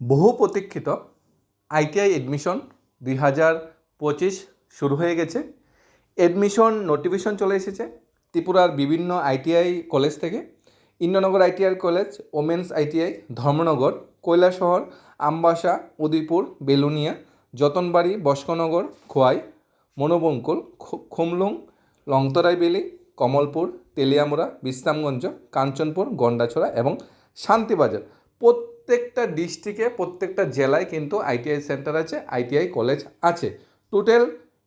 বহু প্রতীক্ষিত ITI admission দুই হাজার পঁচিশ শুরু হয়ে গেছে। এডমিশন নোটিফিকেশন চলে এসেছে ত্রিপুরার বিভিন্ন আইটিআই কলেজ থেকে। Indranagar ITI college women's ITI, Dharmanagar, Kailashahar, Ambassa, Udaipur, Belonia, Jatanbari, Boxanagar, Khowai, Manubankul Khumlung, Longtharai valley, Kamalpur, Teliamura, Bishramganj, Kanchanpur, Gandacherra এবং শান্তিবাজার। প্রত্যেকটা ডিস্ট্রিক্টে, প্রত্যেকটা জেলায় কিন্তু আইটিআই সেন্টার আছে, আইটিআই কলেজ আছে। টোটাল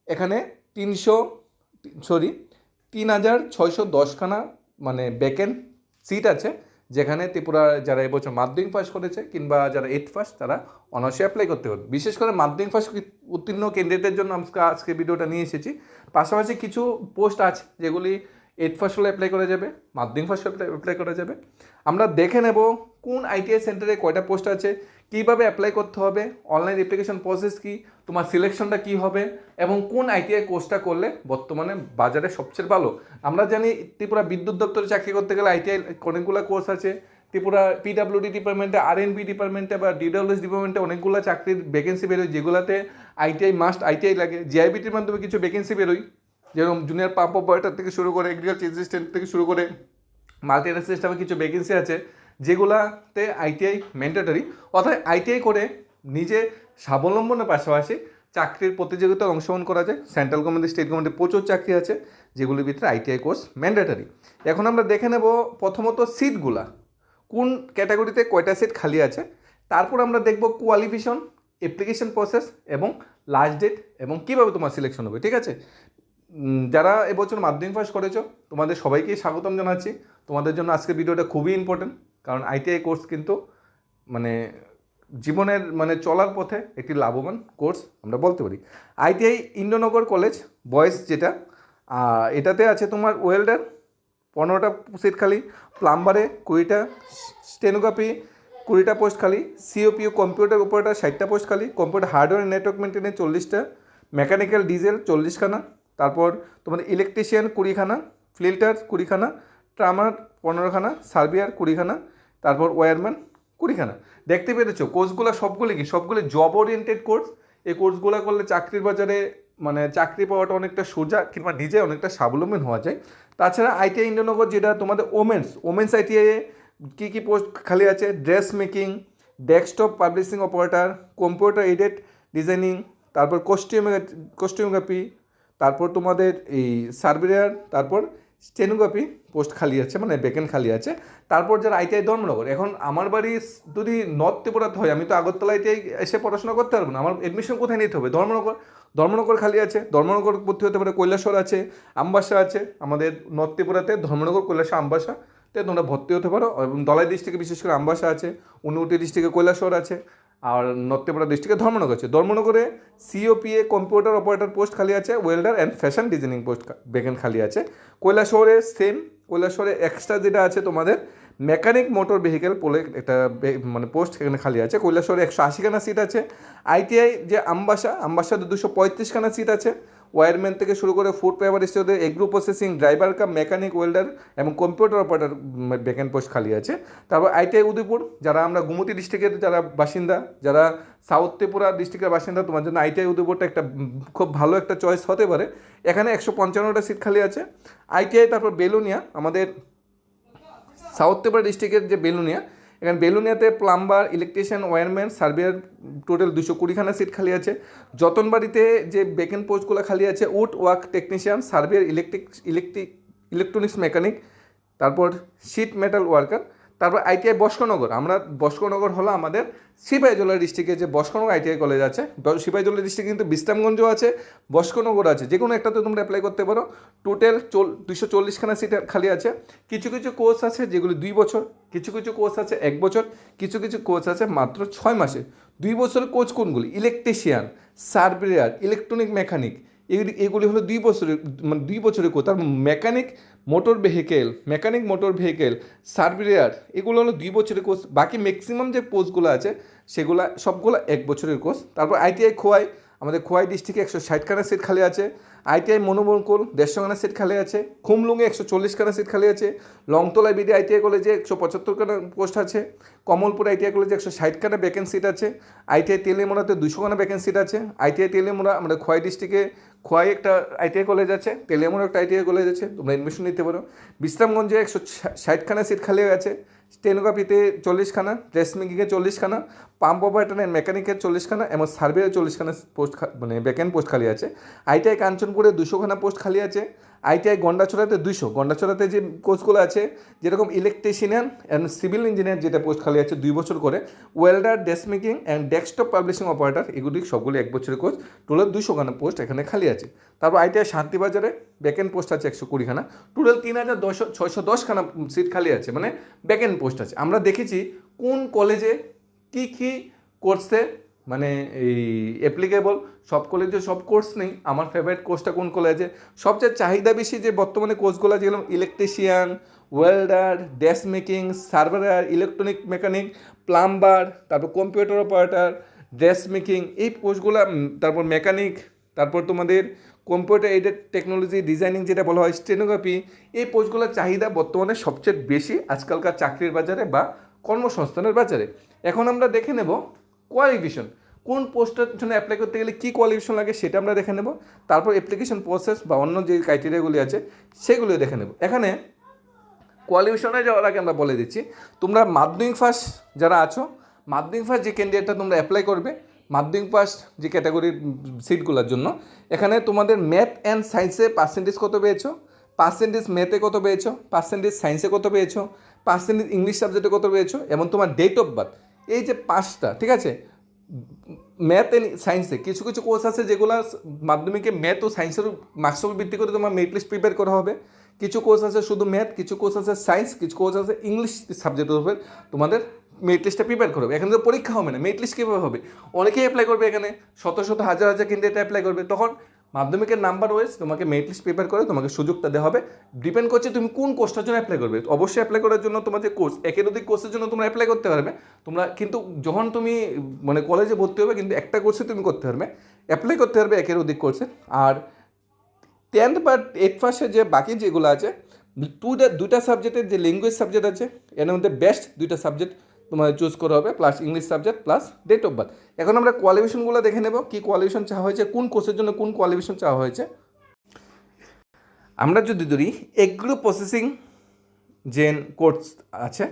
এখানে তিনশো সরি তিন হাজার ছয়শো দশখানা মানে ভ্যাকেন্ট সিট আছে, যেখানে ত্রিপুরা যারা এবছর মাধ্যমিক পাস করেছে কিংবা যারা এইট পাস তারা অনার্সে অ্যাপ্লাই করতে পারবে। বিশেষ করে মাধ্যমিক পাস উত্তীর্ণ ক্যান্ডিডেটের জন্য আজকে আজকে ভিডিওটা নিয়ে এসেছি। পাশাপাশি কিছু পোস্ট আছে, যেগুলি এইট ফার্স্ট হলে অ্যাপ্লাই করা যাবে, মাধ্যমিক ফার্স্ট অ্যাপ্লাই করা যাবে। আমরা দেখে নেব কোন আইটিআই সেন্টারে কয়টা পোস্ট আছে, কীভাবে অ্যাপ্লাই করতে হবে অনলাইন অ্যাপ্লিকেশন প্রসেস কী, তোমার সিলেকশনটা কী হবে, এবং কোন আইটিআই কোর্সটা করলে বর্তমানে বাজারে সবচেয়ে ভালো। আমরা জানি ত্রিপুরা বিদ্যুৎ দপ্তরে চাকরি করতে গেলে আইটিআই অনেকগুলো কোর্স আছে। ত্রিপুরা পিডাব্লিউডি ডিপার্টমেন্টে আর এন বি ডিপার্টমেন্টে বা ডিডব্লিউএস ডিপার্টমেন্টে অনেকগুলো চাকরির ভ্যাকেন্সি বেরোয়, যেগুলোতে আইটিআই মাস্ট আইটিআই লাগে। জিআইবিটির মাধ্যমে কিছু ভ্যাকেন্সি বেরোয়। যেরকম জুনিয়র পাম্প অপারেটর থেকে শুরু করে এগ্রিকালচার অ্যাসিস্ট্যান্ট থেকে শুরু করে মাল্টি সিস্টেমে কিছু ভ্যাকেন্সি আছে, যেগুলাতে আইটিআই ম্যান্ডেটারি অর্থাৎ আইটিআই করে নিজে স্বাবলম্বনের পাশাপাশি চাকরির প্রতিযোগিতায় অংশগ্রহণ করা যায়। সেন্ট্রাল গভর্নমেন্ট স্টেট গভর্নমেন্টের প্রচুর চাকরি আছে, যেগুলির ভিতরে আইটিআই কোর্স ম্যান্ডেটারি এখন আমরা দেখে নেব প্রথমত সিটগুলা কোন ক্যাটাগরিতে কয়টা সিট খালি আছে? তারপর আমরা দেখব কোয়ালিফিকেশন অ্যাপ্লিকেশন প্রসেস এবং লাস্ট ডেট এবং কীভাবে তোমার সিলেকশন হবে, ঠিক আছে? যারা এবছর মাধ্যমিক পাস করেছ, তোমাদের সবাইকেই স্বাগতম জানাচ্ছি। তোমাদের জন্য আজকের ভিডিওটা খুবই ইম্পর্টেন্ট কারণ আইটিআই কোর্স কিন্তু মানে জীবনের মানে চলার পথে একটি লাভবান কোর্স আমরা বলতে পারি। আইটিআই ইন্দ্রনগর কলেজ বয়েজ যেটা এটাতে আছে তোমার ওয়েল্ডার পনেরোটা সিট খালি প্লাম্বারে কুড়িটা স্টেনোগ্রাফি কুড়িটা পোস্ট খালি সিওপিও কম্পিউটার অপারেটার ষাটটা পোস্ট খালি কম্পিউটার হার্ডওয়্যার নেটওয়ার্ক মেনটেনে চল্লিশটা মেকানিক্যাল ডিজেল চল্লিশখানা তারপর তোমাদের ইলেকট্রিশিয়ান কুড়িখানা ফিল্টার কুড়িখানা ট্রামার পনেরোখানা সার্ভিয়ার কুড়িখানা, তারপর ওয়ারম্যান কুড়িখানা। দেখতে পেরেছ? কোর্সগুলো সবগুলি কি? সবগুলি জব ওরিয়েন্টেড কোর্স। এই কোর্সগুলো করলে চাকরির বাজারে মানে চাকরি পাওয়াটা অনেকটা সোজা কিংবা নিজে অনেকটা স্বাবলম্বী হওয়া যায়। তাছাড়া আইটিআই ইন্দ্রনগর যেটা তোমাদের ওমেন্স ওমেন্স আইটিআইয়ে কী কী পোস্ট খালি আছে? Dress making desktop publishing operator computer aided designing তারপর কস্টিউম কস্টিউমগ্রাফি তারপর তোমাদের এই সার্ভেয়ার তারপর স্টেনোগ্রাফি পোস্ট খালি আছে মানে বেকেন খালি আছে। তারপর যারা আইটিআই ধর্মনগর, এখন আমার বাড়ি যদি নর্থ ত্রিপুরাতে হয়, আমি তো আগরতলা আইটিআই এসে পড়াশোনা করতে পারব না। আমার এডমিশন কোথায় নিতে হবে? ধর্মনগর? ধর্মনগর খালি আছে। ধর্মনগর ভর্তি হতে পারে কৈলাসর আছে, আমবাসা আছে। আমাদের নর্থ ত্রিপুরাতে ধর্মনগর কৈলাসর আমবাসা তে তোমরা ভর্তি হতে পারো। এবং দলাই ডিস্ট্রিক্টে বিশেষ করে আমবাসা আছে, উনউটি ডিস্ট্রিক্টে কৈলাসর আছে। আর নর্থ ত্রিপুরা ডিস্ট্রিক্টে ধর্মনগর আছে। ধর্মনগরে সিওপিএ কম্পিউটার অপারেটর পোস্ট খালি আছে welder and fashion designing post vacant খালি আছে। কৈলাসহরে সেম কৈলাসহরে এক্সট্রা যেটা আছে তোমাদের মেকানিক মোটর ভেহিকেল পোলে একটা মানে পোস্ট এখানে খালি আছে। কৈলাসহরে একশো আশিখানা সিট আছে। আইটিআই যে আমবাসা, আমবাসাতে দুশো পঁয়ত্রিশখানা সিট আছে। ওয়ারম্যান থেকে শুরু করে ফুড পেপার স্টোরে agro processing, driver cum, mechanic welder এবং কম্পিউটার অপারেটার ভ্যাকেন্ট পোস্ট খালি আছে। তারপর আইটিআই উদয়পুর, যারা আমরা গুমতি ডিস্ট্রিক্টের যারা বাসিন্দা, যারা সাউথ ত্রিপুরা ডিস্ট্রিক্টের বাসিন্দা, তোমার জন্য আইটিআই উদয়পুরটা একটা খুব ভালো একটা চয়েস হতে পারে। এখানে একশো পঞ্চান্নটা সিট খালি আছে। আইটিআই, তারপর বেলুনিয়া, আমাদের সাউথ ত্রিপুরা ডিস্ট্রিক্টের যে বেলুনিয়া এখানে বেলুনিয়াতে plumber, electrician, wireman, surveyor total দুশো কুড়িখানা সিট খালি আছে। যতনবাড়িতে যে বেকেন পোস্টগুলো খালি আছে wood work technician surveyor electric electric electronics mechanic তারপর শিট মেটাল ওয়ার্কার তারপর আইটিআই বস্কনগর। আমরা বস্কনগর হলো আমাদের সিপাহীজলা ডিস্ট্রিক্টে যে বস্কনগর আইটিআই কলেজ আছে। সিপাহীজলা ডিস্ট্রিক্টে কিন্তু বিশ্রামগঞ্জও আছে বস্কনগর আছে। যে কোনো একটাতে তোমরা অ্যাপ্লাই করতে পারো। টোটাল চল দুশো চল্লিশখানা সিট খালি আছে। কিছু কিছু কোর্স আছে যেগুলি দুই বছর, কিছু কিছু কোর্স আছে এক বছর, কিছু কিছু কোর্স আছে মাত্র ছয় মাসে। দুই বছরের কোর্স কোনগুলি? ইলেকট্রিশিয়ান সার্ভেয়ার ইলেকট্রনিক মেকানিক এগুলি এগুলি হলো দুই বছরের মানে দুই বছরের কোর্স তার mechanic motor vehicle mechanic motor vehicle surveyor এগুলো হলো দুই বছরের কোর্স বাকি ম্যাক্সিমাম যে কোর্সগুলো আছে, সেগুলো, সবগুলো এক বছরের কোর্স তারপর আইটিআই খোয়াই আমাদের খোয়াই ডিস্ট্রিক্টে একশো ষাটখানা সিট খালি আছে আইটিআই মনোবঙ্কুল দেড়শোখানা সিট খালি আছে, খুমলুঙে একশো চল্লিশখানা সিট খালি আছে লংতলা বিডি আইটিআই কলেজে একশো পঁচাত্তরখানা পোস্ট আছে, কমলপুর আইটিআই কলেজে একশো ষাটখানা ভ্যাকেন্সি সিট আছে আইটিআই তেলেমোড়াতে দুশোখানা ভ্যাকেন্সি সিট আছে আইটিআই তেলেমোড়া আমাদের খোয়াই ডিস্ট্রিক্টে খোয়াই একটা আইটিআই কলেজ আছে, তেলেমোড়া একটা আইটিআই কলেজ আছে, তোমরা এডমিশন নিতে পারো। বিশ্রামগঞ্জে একশো ষাটখানা সিট খালি আছে স্টেনোগ্রাফিতে চল্লিশখানা ড্রেস মেকিংয়ে চল্লিশখানা, পাম্প অপারেটারের মেকানিকের চল্লিশখানা এবং সার্ভেয়ার চল্লিশখানা পোস্ট মানে ভ্যাকেন্ট পোস্ট খালি আছে। আইটিআই কাঞ্চনপুরে দুশোখানা পোস্ট খালি আছে। আইটিআই গন্ডাছড়াতে দুইশো। গন্ডাছড়াতে যে কোর্সগুলো আছে, যেরকম ইলেকট্রিশিয়ান অ্যান্ড সিভিল ইঞ্জিনিয়ার যেটা পোস্ট খালি আছে দুই বছর করে welder desk making and desktop publishing operator এগুলি সবগুলি এক বছরের কোর্স টোটাল দুশোখানা পোস্ট এখানে খালি আছে। তারপর আইটিআই শান্তিবাজারে ভ্যাকেন্ট পোস্ট আছে একশো কুড়িখানা টোটাল তিন হাজার দশশো, ছয়শো দশখানা সিট খালি আছে মানে ভ্যাকেন্ট পোস্ট আছে। আমরা দেখেছি কোন কলেজে কী কী কোর্সে মানে এই অ্যাপ্লিকেবল সব কলেজে সব কোর্স নেই। আমার ফেভারিট কোর্সটা কোন কলেজে সবচেয়ে চাহিদা বেশি যে বর্তমানে কোর্সগুলো যেগুলো electrician welder dash making surveyor electronic mechanic plumber তারপর কম্পিউটার অপারেটার ড্রেস মেকিং এই কোর্সগুলো তারপর মেকানিক তারপর তোমাদের কম্পিউটার এইডেড টেকনোলজি ডিজাইনিং যেটা বলা হয় স্টেনোগ্রাফি এই পোস্টগুলোর চাহিদা বর্তমানে সবচেয়ে বেশি আজকালকার চাকরির বাজারে বা কর্মসংস্থানের বাজারে। এখন আমরা দেখে নেব কোয়ালিফিকেশন, কোন পোস্টের জন্য অ্যাপ্লাই করতে গেলে কী কোয়ালিফিকেশন লাগে সেটা আমরা দেখে নেব, তারপর অ্যাপ্লিকেশন প্রসেস বা অন্য যে ক্রাইটেরিয়াগুলি আছে সেগুলো দেখে নেব। এখানে কোয়ালিফিকেশনে যাওয়ার আগে আমরা বলে দিচ্ছি, তোমরা মাধ্যমিক ফার্স্ট যারা আছো, মাধ্যমিক ফার্স্ট যে ক্যান্ডিডেটটা তোমরা অ্যাপ্লাই করবে, মাধ্যমিক ফার্স্ট যে ক্যাটাগরির সিটগুলোর জন্য, এখানে তোমাদের ম্যাথ অ্যান্ড সায়েন্সে পার্সেন্টেজ কত পেয়েছ পার্সেন্টেজ ম্যাথে কত পেয়েছ পার্সেন্টেজ সায়েন্সে কত পেয়েছ পার্সেন্টেজ ইংলিশ সাবজেক্টে কত পেয়েছ, এবং তোমার ডেট অফ বার্থ এই যে পাঁচটা, ঠিক আছে? ম্যাথ অ্যান্ড সায়েন্সে কিছু কিছু কোর্স আছে যেগুলো মাধ্যমিকে ম্যাথ ও সায়েন্সের মার্কসের ভিত্তি করে তোমার মেরিট লিস্ট প্রিপেয়ার করা হবে। কিছু কোর্স আছে শুধু ম্যাথ, কিছু কোর্স আছে সায়েন্স, কিছু কোর্স আছে ইংলিশ সাবজেক্টের উপর তোমাদের মেরিট লিস্টটা প্রিপেয়ার করবে এখানে তো পরীক্ষা হবে না, মেরিট লিস্ট কীভাবে হবে? অনেকেই অ্যাপ্লাই করবে এখানে, শত শত, হাজার হাজার ক্যান্ডিডেট অ্যাপ্লাই করবে। তখন মাধ্যমিকের নাম্বার ওয়াইজ তোমাকে মেরিট লিস্ট প্রিপেয়ার করে তোমাকে সুযোগটা দেওয়া হবে। ডিপেন্ড করছে তুমি কোন কোর্সটার জন্য অ্যাপ্লাই করবে। অবশ্যই অ্যাপ্লাই করার জন্য তোমাদের কোর্স একের অধিক কোর্সের জন্য তোমরা অ্যাপ্লাই করতে পারবে। তোমরা কিন্তু যখন তুমি মানে কলেজে ভর্তি হবে কিন্তু একটা কোর্সে তুমি করতে পারবে। অ্যাপ্লাই করতে পারবে একের অধিক কোর্সে আর টেন্থ বা এইট ফার্স্টের যে বাকি যেগুলো আছে টুটা দুটা সাবজেক্টের যে ল্যাঙ্গুয়েজ সাবজেক্ট আছে, এর মধ্যে বেস্ট দুইটা সাবজেক্ট তোমাদের চুজ করা হবে plus English subject plus date of birth এখন আমরা কোয়ালিফিকেশনগুলো দেখে নেব, কী কোয়ালিফিকেশন চাওয়া হয়েছে, কোন কোর্সের জন্য কোন কোয়ালিফিকেশন চাওয়া হয়েছে। আমরা যদি ধরি, এগ্রো প্রসেসিং যে কোর্স আছে,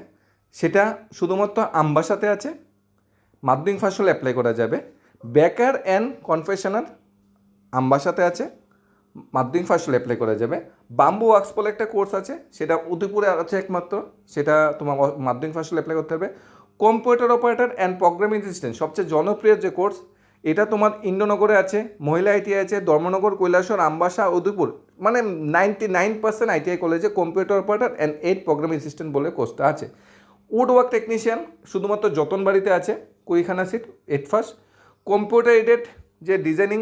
সেটা শুধুমাত্র আমবাসাতে আছে, মাধ্যমিক ফাসল অ্যাপ্লাই করা যাবে। বেকার অ্যান্ড কনফেশনার আমবাসাতে আছে মাধ্যমিক ফাসল অ্যাপ্লাই করা যাবে। বাম্বু ওয়ার্কস বলে একটা কোর্স আছে, সেটা উদয়পুরে আছে একমাত্র, সেটা তোমার মাধ্যমিক ফাসল অ্যাপ্লাই করতে হবে। Computer operator and programming system সবচেয়ে জনপ্রিয় যে কোর্স এটা তোমার ইন্দ্রনগরে আছে, মহিলা আইটিআই আছে, ধর্মনগর, কৈলাসর, আমবাসা, উদয়পুর মানে নাইনটি নাইন পার্সেন্ট আইটিআই কলেজে computer operator and eight programming system বলে কোর্সটা আছে। উড ওয়ার্ক টেকনিশিয়ান শুধুমাত্র যতনবাড়িতে আছে, কুড়িখানা seat eight first computer aided যে ডিজাইনিং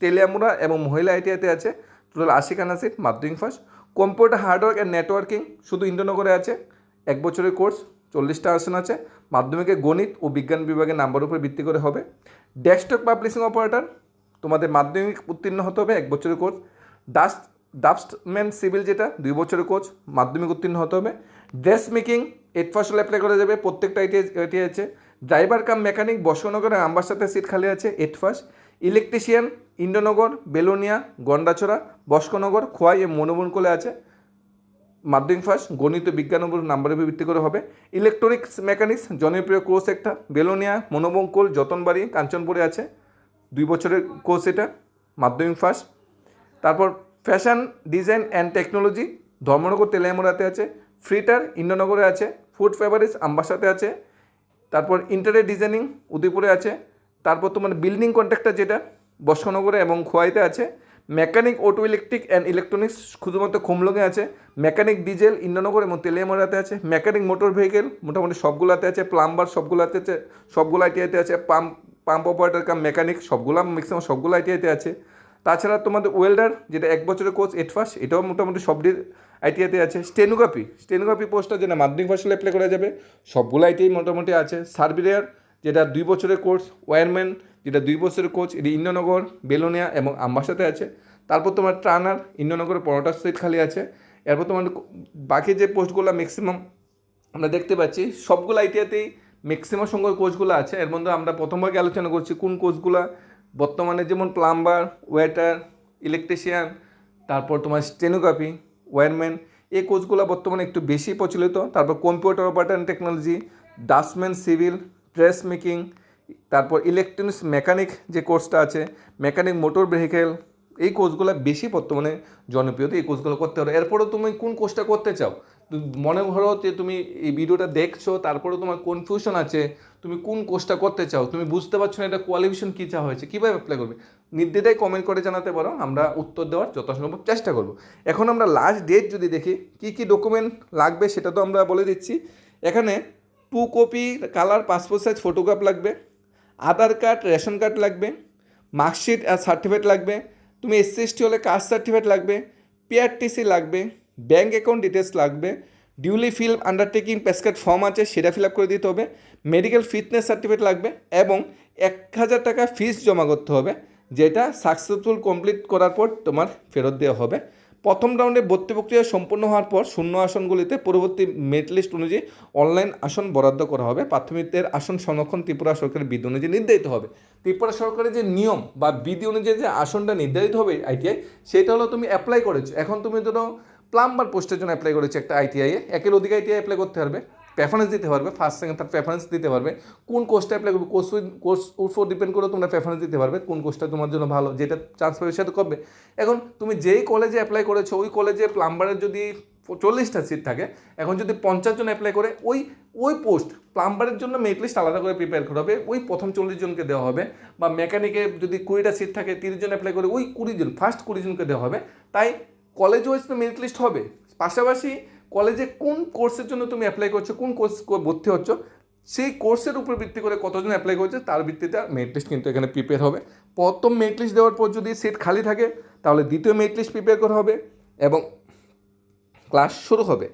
টেলিয়ামুরা এবং মহিলা আইটিআইতে আছে টোটাল আশিখানা সিট মাধ্যমিক first computer hardware and networking শুধু ইন্দ্রনগরে আছে, এক বছরের কোর্স চল্লিশটা আসন আছে। মাধ্যমিকে গণিত ও বিজ্ঞান বিভাগের নাম্বার উপর ভিত্তি করে হবে। ডেস্কটপ পাবলিশিং অপারেটর তোমাদের মাধ্যমিক উত্তীর্ণ হতে হবে, এক বছরের কোর্স ডাস্ট ডাস্টম্যান সিভিল যেটা, দুই বছরের কোর্স মাধ্যমিক উত্তীর্ণ হতে হবে। Dress making eight first apply করা যাবে, প্রত্যেকটা আইটি আইটি আছে। ড্রাইভার কাম মেকানিক বর্ষনগরে আম্বাসাতে সিট খালি আছে eight first electrician, Indranagar, Belonia, Gandacherra, Boxanagar, Khowai এবং মনোবনকলে আছে। মাধ্যমিক ফার্স্ট গণিত বিজ্ঞান উপর নাম্বারের ভিত্তি করে হবে। ইলেকট্রনিক্স মেকানিক্স, জনপ্রিয় কোর্স একটা। বেলোনিয়া মনোবঙ্কল যতনবাড়ি, কাঞ্চনপুরে আছে। দুই বছরের কোর্স এটা, মাধ্যমিক ফার্স্ট তারপর fashion, design and technology, Dharmanagar তেলাইমোড়াতে আছে। ফ্রিটার, ইন্দ্রনগরে আছে। ফুড ফেভারিস আম্বাসাতে আছে। তারপর ইন্টারিয়ার ডিজাইনিং, উদয়পুরে আছে। তারপর তোমার বিল্ডিং কন্ট্রাক্টর যেটা বস্কনগরে এবং খোয়াইতে আছে mechanic auto electric and electronics শুধুমাত্র খুমলঙে আছে মেকানিক ডিজেল ইন্দ্রনগর এবং তেলিয়ামোড়াতে আছে মেকানিক মোটর ভেহিকেল মোটামুটি সবগুলোতে আছে প্লাম্বার সবগুলোতে আছে, সবগুলো আইটিআইতে আছে pump pump operator cum mechanic সবগুলো ম্যাক্সিমাম সবগুলো আইটিআইতে আছে। তাছাড়া তোমাদের ওয়েল্ডার যেটা এক বছরের কোর্স এইট ফার্স্ট এটাও মোটামুটি সব আইটিআইতে আছে। স্টেনোগ্রাফি স্টেনোগ্রাফি পোস্টটা যেটা মাধ্যমিক ভাষায় অ্যাপ্লাই করা যাবে, সবগুলো আইটিআই মোটামুটি আছে। সার্ভিলিয়ার যেটা দুই বছরের কোর্স, ওয়ারম্যান, যেটা দুই বছরের কোচ এটি ইন্দ্রনগর, বেলোনিয়া এবং আম্বাসাতে আছে। তারপর তোমার ট্রানার, ইন্দ্রনগরের পনেরোটা সিট খালি আছে। এরপর তোমার বাকি যে পোস্টগুলো ম্যাক্সিমাম আমরা দেখতে পাচ্ছি, সবগুলো আইটিআইতেই ম্যাক্সিমাম সংখ্যক কোচগুলো আছে। এর মধ্যে আমরা প্রথম ভাগে আলোচনা করছি কোন কোচগুলো বর্তমানে যেমন প্লাম্বার, ওয়েটার, ইলেকট্রিশিয়ান, তারপর তোমার স্টেনোগ্রাফি, ওয়ারম্যান, এই কোচগুলো বর্তমানে একটু বেশি প্রচলিত। তারপর computer operator technology, draughtsman, civil dress making তারপর ইলেকট্রনিক্স মেকানিক যে কোর্সটা আছে মেকানিক মোটর ভেহিকেল এই কোর্সগুলো বেশি বর্তমানে জনপ্রিয় তো এই কোর্সগুলো করতে হবে। এরপরেও তুমি কোন কোর্সটা করতে চাও? মনে করো যে তুমি এই ভিডিওটা দেখছ তারপরেও তোমার কনফিউশন আছে, তুমি কোন কোর্সটা করতে চাও? তুমি বুঝতে পারছ না এটা কোয়ালিফিকেশন কী চাওয়া হয়েছে, কীভাবে অ্যাপ্লাই করবে? নির্দ্বিধায় কমেন্ট করে জানাতে পারো, আমরা উত্তর দেওয়ার যথাসম্ভব চেষ্টা করব। এখন আমরা লাস্ট ডেট যদি দেখি, কী কী ডকুমেন্ট লাগবে সেটা তো আমরা বলে দিচ্ছি। এখানে two copy colour, passport size, photograph লাগবে। আধার কার্ড, রেশন কার্ড লাগবে। মার্কশিট আর সার্টিফিকেট লাগবে। তুমি এসসি এসটি হলে কাস্ট সার্টিফিকেট লাগবে। পিআরটিসি লাগবে। ব্যাঙ্ক অ্যাকাউন্ট ডিটেলস লাগবে। Duly fill undertaking passcard form আছে, সেটা ফিল আপ করে দিতে হবে। মেডিকেল ফিটনেস সার্টিফিকেট লাগবে এবং এক হাজার টাকা ফিস জমা করতে হবে, যেটা সাকসেসফুল কমপ্লিট করার পর তোমার ফেরত দেওয়া হবে। প্রথম রাউন্ডে ভর্তি প্রক্রিয়া সম্পন্ন হওয়ার পর শূন্য আসনগুলিতে পরবর্তী মেরিট লিস্ট অনুযায়ী অনলাইন আসন বরাদ্দ করা হবে। প্রাথমিকদের আসন সংরক্ষণ ত্রিপুরা সরকারের বিধি অনুযায়ী নির্ধারিত হবে। ত্রিপুরা সরকারের যে নিয়ম বা বিধি অনুযায়ী যে আসনটা নির্ধারিত হবে আইটিআই সেটা হলো তুমি অ্যাপ্লাই করেছ। এখন তুমি ধরো প্লাম্বার পোস্টের জন্য অ্যাপ্লাই করেছ একটা আইটিআইয়ে একের অধিক আইটিআই অ্যাপ্লাই করতে পারবে। প্রেফারেন্স দিতে পারবে ফার্স্ট সেকেন্ড থার্ড প্রেফারেন্স দিতে পারবে। কোন কোর্সটা অ্যাপ্লাই করবে কোর্স কোর্স উপর ডিপেন্ড করে তোমরা প্রেফারেন্স দিতে পারবে, কোন কোর্সটা তোমার জন্য ভালো, যেটা চান্স পাবে সেটা করবে। এখন তুমি যেই কলেজে অ্যাপ্লাই করেছ, ওই কলেজে প্লাম্বারের যদি চল্লিশটা সিট থাকে, এখন যদি পঞ্চাশ জন অ্যাপ্লাই করে, ওই ওই পোস্ট প্লাম্বারের জন্য মেরিট লিস্ট আলাদা করে প্রিপেয়ার করা হবে। ওই প্রথম চল্লিশ জনকে দেওয়া হবে বা মেকানিকে যদি কুড়িটা সিট থাকে, তিরিশ জন অ্যাপ্লাই করে, ওই কুড়ি জন ফার্স্ট কুড়ি জনকে দেওয়া হবে। তাই কলেজ ওয়াইজ তো মেরিট লিস্ট হবে। পাশাপাশি কলেজে কোন কোর্সের জন্য তুমি অ্যাপ্লাই করছ, কোন কোর্স ভর্তি হচ্ছ, সেই কোর্সের উপর ভিত্তি করে কতজন অ্যাপ্লাই করছে, তার ভিত্তিতে মেরিট লিস্ট কিন্তু এখানে প্রিপেয়ার হবে। প্রথম মেরিট লিস্ট দেওয়ার পর যদি সিট খালি থাকে, তাহলে দ্বিতীয় মেরিট লিস্ট প্রিপেয়ার করা হবে এবং ক্লাস শুরু হবে।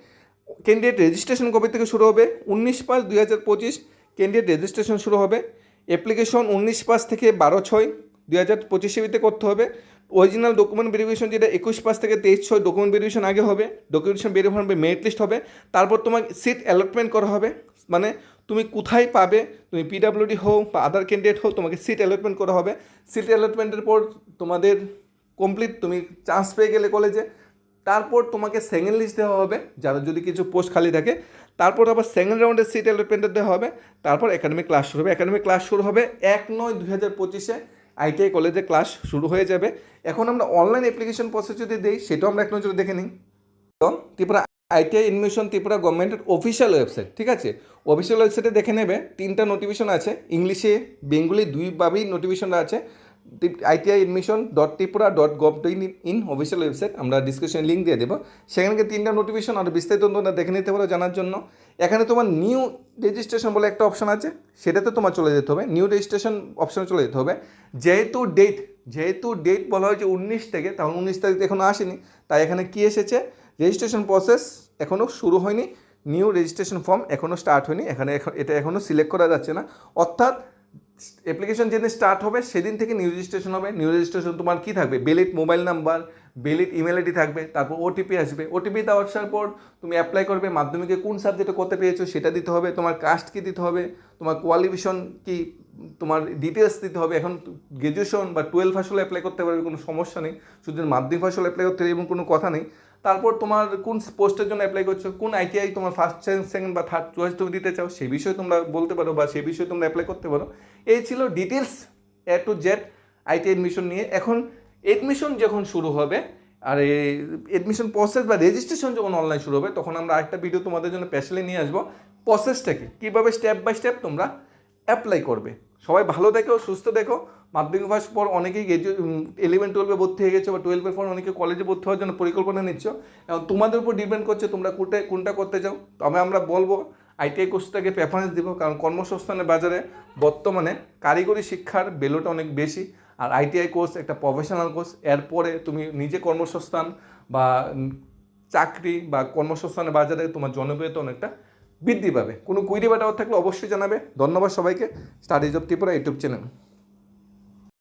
ক্যান্ডিডেট রেজিস্ট্রেশন কবে থেকে শুরু হবে? উনিশ পাঁচ দুই হাজার পঁচিশ ক্যান্ডিডেট রেজিস্ট্রেশন শুরু হবে। অ্যাপ্লিকেশন উনিশ পাঁচ থেকে বারো ছয় দুই হাজার পঁচিশে করতে হবে। অরিজিনাল ডকুমেন্ট ভেরিফিকেশন যেটা একুশ পাঁচ থেকে তেইশ ছয় ডকুমেন্ট ভেরিফিকেশন আগে হবে ডকুমেন্টেশন ভেরিফিকেশন হবে মেরিট লিস্ট হবে। তারপর তোমার সিট অ্যালটমেন্ট করা হবে মানে তুমি কোথায় পাবে, তুমি পিডাব্লিউডি হও বা আদার ক্যান্ডিডেট হও তোমাকে সিট অ্যালটমেন্ট করা হবে। সিট অ্যালটমেন্টের পর তোমাদের কমপ্লিট তুমি চান্স পেয়ে গেলে কলেজে তারপর তোমাকে সেকেন্ড লিস্ট দেওয়া হবে, যারা যদি কিছু পোস্ট খালি থাকে। তারপর আবার সেকেন্ড রাউন্ডের সিট অ্যালটমেন্টের দেওয়া হবে। তারপর একাডেমিক ক্লাস শুরু হবে। একাডেমিক ক্লাস শুরু হবে এক নয় দুই হাজার পঁচিশে। আইটিআই কলেজে ক্লাস শুরু হয়ে যাবে। এখন আমরা অনলাইন অ্যাপ্লিকেশন প্রসেস যদি দিই, সেটাও আমরা এক নজরে দেখে নিই। তো ত্রিপুরা আইটিআই এডমিশন ত্রিপুরা গভর্নমেন্টের অফিসিয়াল ওয়েবসাইট ঠিক আছে? অফিসিয়াল ওয়েবসাইটে দেখে নেবে, তিনটা নোটিফিকেশন আছে। ইংলিশে বেঙ্গলি দুইভাবেই নোটিফিকেশনটা আছে। ITI admission dot Tripura dot gov dot in in official website আমরা ডিসক্রিপশনে লিঙ্ক দিয়ে দেবো। সেখানে তিনটা নোটিফিকেশন আর বিস্তারিত তোমরা দেখে নিতে পারো জানার জন্য। এখানে তোমার নিউ রেজিস্ট্রেশন বলে একটা অপশন আছে, সেটাতে তোমার চলে যেতে হবে। নিউ রেজিস্ট্রেশন অপশনে চলে যেতে হবে। যেহেতু ডেট যেহেতু ডেট বলা হয়েছে উনিশ থেকে, তাহলে উনিশ তারিখ এখনও আসেনি, তাই এখানে কি এসেছে? রেজিস্ট্রেশন প্রসেস এখনও শুরু হয়নি। নিউ রেজিস্ট্রেশন ফর্ম এখনও স্টার্ট হয়নি। এখানে এখন এটা এখনও সিলেক্ট করা যাচ্ছে না। অর্থাৎ অ্যাপ্লিকেশন যেদিন স্টার্ট হবে, সেদিন থেকে নিউ রেজিস্ট্রেশন হবে। নিউ রেজিস্ট্রেশন তোমার কী থাকবে? Valid mobile number valid email ID থাকবে, তারপর ওটিপি আসবে। ওটিপি দেওয়ার আসার পর তুমি অ্যাপ্লাই করবে মাধ্যমিকে কোন সাবজেক্টে করতে পেয়েছ সেটা দিতে হবে, তোমার কাস্ট কী দিতে হবে, তোমার কোয়ালিফিকেশন কি, তোমার ডিটেলস দিতে হবে। এখন গ্র্যাজুয়েশন বা টুয়েলভ আসলে অ্যাপ্লাই করতে পারবে, কোনো সমস্যা নেই। শুধু মাধ্যমিক আসলে অ্যাপ্লাই করতে এবং কোনো কথা নেই। তারপর তোমার কোন পোস্টের জন্য অ্যাপ্লাই করছ, কোন আইটিআই তোমার ফার্স্ট সেকেন্ড বা থার্ড চয়েস তুমি দিতে চাও সেই বিষয়ে তোমরা বলতে পারো বা সেই বিষয়ে তোমরা অ্যাপ্লাই করতে পারো। এই ছিল details A to Z IT admission নিয়ে। এখন এডমিশন যখন শুরু হবে, আর এই এডমিশন প্রসেস বা রেজিস্ট্রেশন যখন অনলাইন শুরু হবে, তখন আমরা একটা ভিডিও তোমাদের জন্য স্পেশালি নিয়ে আসব। প্রসেসটা কি? কীভাবে স্টেপ বাই স্টেপ তোমরা অ্যাপ্লাই করবে? সবাই ভালো দেখো, সুস্থ দেখো। মাধ্যমিক পাস পর অনেকেই ইলেভেন টুয়েলভে ভর্তি হয়ে গেছে, বা টুয়েলভের পর অনেকে কলেজে ভর্তি হওয়ার জন্য পরিকল্পনা নিচ্ছ। এবং তোমাদের উপর ডিপেন্ড করছে তোমরা কোনটা কোনটা করতে চাও। তবে আমরা বলব আইটিআই কোর্সটাকে প্রেফারেন্স দিব, কারণ কর্মসংস্থানের বাজারে বর্তমানে কারিগরি শিক্ষার বেলোটা অনেক বেশি। আর আইটিআই কোর্স একটা প্রফেশনাল কোর্স এরপরে তুমি নিজে কর্মসংস্থান বা চাকরি বা কর্মসংস্থানের বাজারে তোমার জনপ্রিয়তা অনেকটা বৃদ্ধি পাবে। কোনো কুইরি বা ডাউট থাকলে অবশ্যই জানাবে। ধন্যবাদ সবাইকে। Studies of Tripura YouTube channel